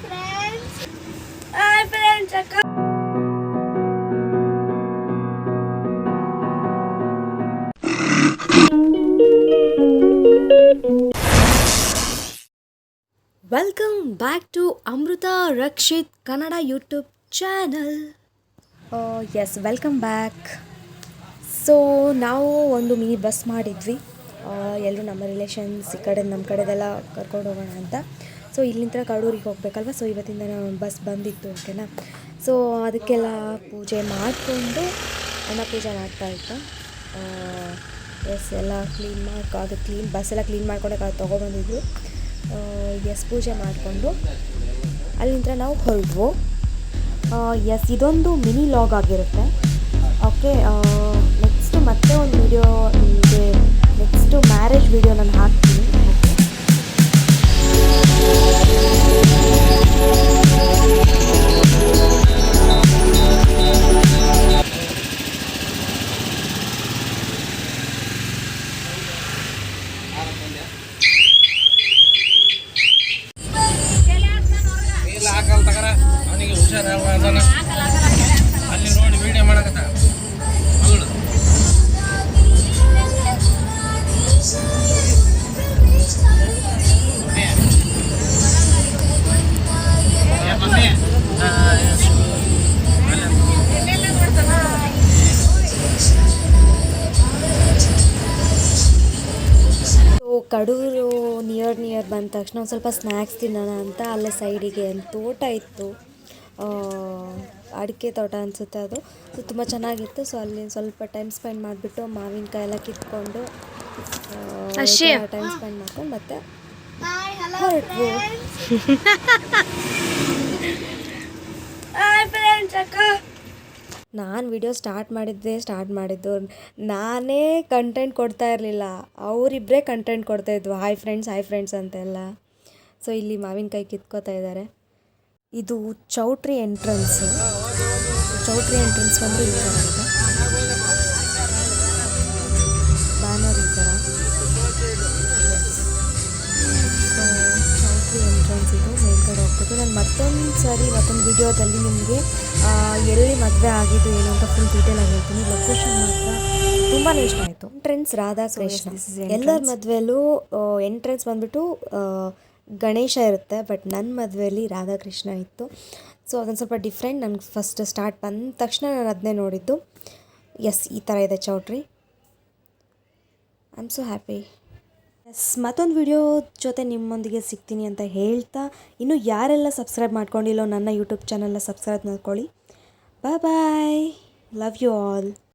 Friends welcome back to Amrutha Rakshith Kannada YouTube channel yes welcome back so ನಾವು ಒಂದು mini bus ಮಾಡಿದ್ವಿ. Oh, ಎಲ್ಲರೂ ನಮ್ಮ relations ಈ ಕಡೆ ನಮ್ಮ ಕಡೆದೆಲ್ಲ ಕರ್ಕೊಂಡು ಹೋಗೋಣ ಅಂತ. ಸೊ ಇಲ್ಲಿಂದ ಕಡೂರಿಗೆ ಹೋಗ್ಬೇಕಲ್ವ? ಸೊ ಇವತ್ತಿಂದ ಬಸ್ ಬಂದಿತ್ತು ಓಕೆನಾ ಸೊ ಅದಕ್ಕೆಲ್ಲ ಪೂಜೆ ಮಾಡಿಕೊಂಡು ಅನ್ನ ಪೂಜೆ ಮಾಡ್ತಾ ಇತ್ತು ಎಸ್ ಎಲ್ಲ ಕ್ಲೀನ್ ಮಾಡ್ಕೊ, ಅದು ಕ್ಲೀನ್ ಬಸ್ ಎಲ್ಲ ಕ್ಲೀನ್ ಅದು ತೊಗೊಬಂದಿದ್ರು. ಎಸ್ ಪೂಜೆ ಮಾಡಿಕೊಂಡು ಅಲ್ಲಿಂದ ನಾವು ಹೊರಡ್ವು ಎಸ್ ಇದೊಂದು ಮಿನಿ ಲಾಗ್ ಆಗಿರುತ್ತೆ. ಓಕೆ ನೆಕ್ಸ್ಟ್ ಮತ್ತೆ ಒಂದು ವಿಡಿಯೋ ನಿಮಗೆ ಕಡೂರು ನಿಯರ್ ನಿಯರ್ ಬಂದ ತಕ್ಷಣ ಒಂದು ಸ್ವಲ್ಪ ಸ್ನ್ಯಾಕ್ಸ್ ತಿನ್ನೋಣ ಅಂತ ಅಲ್ಲೇ ಸೈಡಿಗೆ ಒಂದು ತೋಟ ಇತ್ತು. ಆ, ಅಡಿಕೆ ತೋಟ ಅನಿಸುತ್ತೆ ಅದು. ಸೊ ತುಂಬ ಚೆನ್ನಾಗಿತ್ತು. ಸೊ ಅಲ್ಲಿ ಸ್ವಲ್ಪ ಟೈಮ್ ಸ್ಪೆಂಡ್ ಮಾಡಿಬಿಟ್ಟು ಮಾವಿನಕಾಯಿ ಎಲ್ಲ ಕಿತ್ಕೊಂಡು ಟೈಮ್ ಸ್ಪೆಂಡ್ ಮಾಡ್ಕೊಂಡು ಮತ್ತೆ ಹೊರಟ್ವು. ನಾನು ವಿಡಿಯೋ ಸ್ಟಾರ್ಟ್ ಮಾಡಿದ್ದೆ ಸ್ಟಾರ್ಟ್ ಮಾಡಿದ್ದು. ನಾನೇ ಕಂಟೆಂಟ್ ಕೊಡ್ತಾ ಇರಲಿಲ್ಲ. ಅವರಿಬ್ಬರೇ ಕಂಟೆಂಟ್ ಕೊಡ್ತಾಯಿದ್ವು ಹಾಯ್ ಫ್ರೆಂಡ್ಸ್ ಹಾಯ್ ಫ್ರೆಂಡ್ಸ್ ಅಂತೆಲ್ಲ. ಸೊ ಇಲ್ಲಿ ಮಾವಿನಕಾಯಿ ಕಿತ್ಕೋತಾ ಇದ್ದಾರೆ ಇದು ಚೌಟ್ರಿ ಎಂಟ್ರೆನ್ಸು ಚೌಟ್ರಿ ಎಂಟ್ರೆನ್ಸ್ ಬಂದು ಈ ಸರಿ ಮತ್ತೊಂದು ವಿಡಿಯೋದಲ್ಲಿ ನಿಮಗೆ ಎಲ್ಲಿ ಮದುವೆ ಆಗಿದ್ದು ಏನು ಅಂತ ಫುಲ್ ಡೀಟೇಲ್ ಆಗಿ ಹೇಳ್ತೀನಿ. ಲೊಕೇಶನ್ ಮಾತ್ರ ತುಂಬಾ ಇಷ್ಟ ಆಯಿತು. ಎಂಟ್ರೆನ್ಸ್ ರಾಧಾಕೃಷ್ಣ ಎಲ್ಲರ ಮದುವೆಯಲ್ಲೂ ಎಂಟ್ರೆನ್ಸ್ ಬಂದ್ಬಿಟ್ಟು ಗಣೇಶ ಇರುತ್ತೆ ಬಟ್ ನನ್ನ ಮದುವೆಯಲ್ಲಿ ರಾಧಾಕೃಷ್ಣ ಇತ್ತು. ಸೊ ಅದೊಂದು ಸ್ವಲ್ಪ ಡಿಫ್ರೆಂಟ್ ನನಗೆ ಫಸ್ಟ್ ಸ್ಟಾರ್ಟ್ ಬಂದ ತಕ್ಷಣ ನಾನು ಅದನ್ನೇ ನೋಡಿದ್ದು. ಎಸ್ ಈ ಥರ ಇದೆ ಚೌಟ್ರಿ. I am so happy yes ಮತ್ತೊಂದು ವಿಡಿಯೋ ಜೊತೆ ನಿಮ್ಮೊಂದಿಗೆ ಸಿಗ್ತೀನಿ ಅಂತ ಹೇಳ್ತಾ, ಇನ್ನು ಯಾರೆಲ್ಲ ಸಬ್ಸ್ಕ್ರೈಬ್ ಮಾಡ್ಕೊಂಡಿಲ್ಲೋ ನನ್ನ ಯೂಟ್ಯೂಬ್ ಚಾನಲ್ನ ಸಬ್ಸ್ಕ್ರೈಬ್ ಮಾಡ್ಕೊಳ್ಳಿ. Bye bye love you all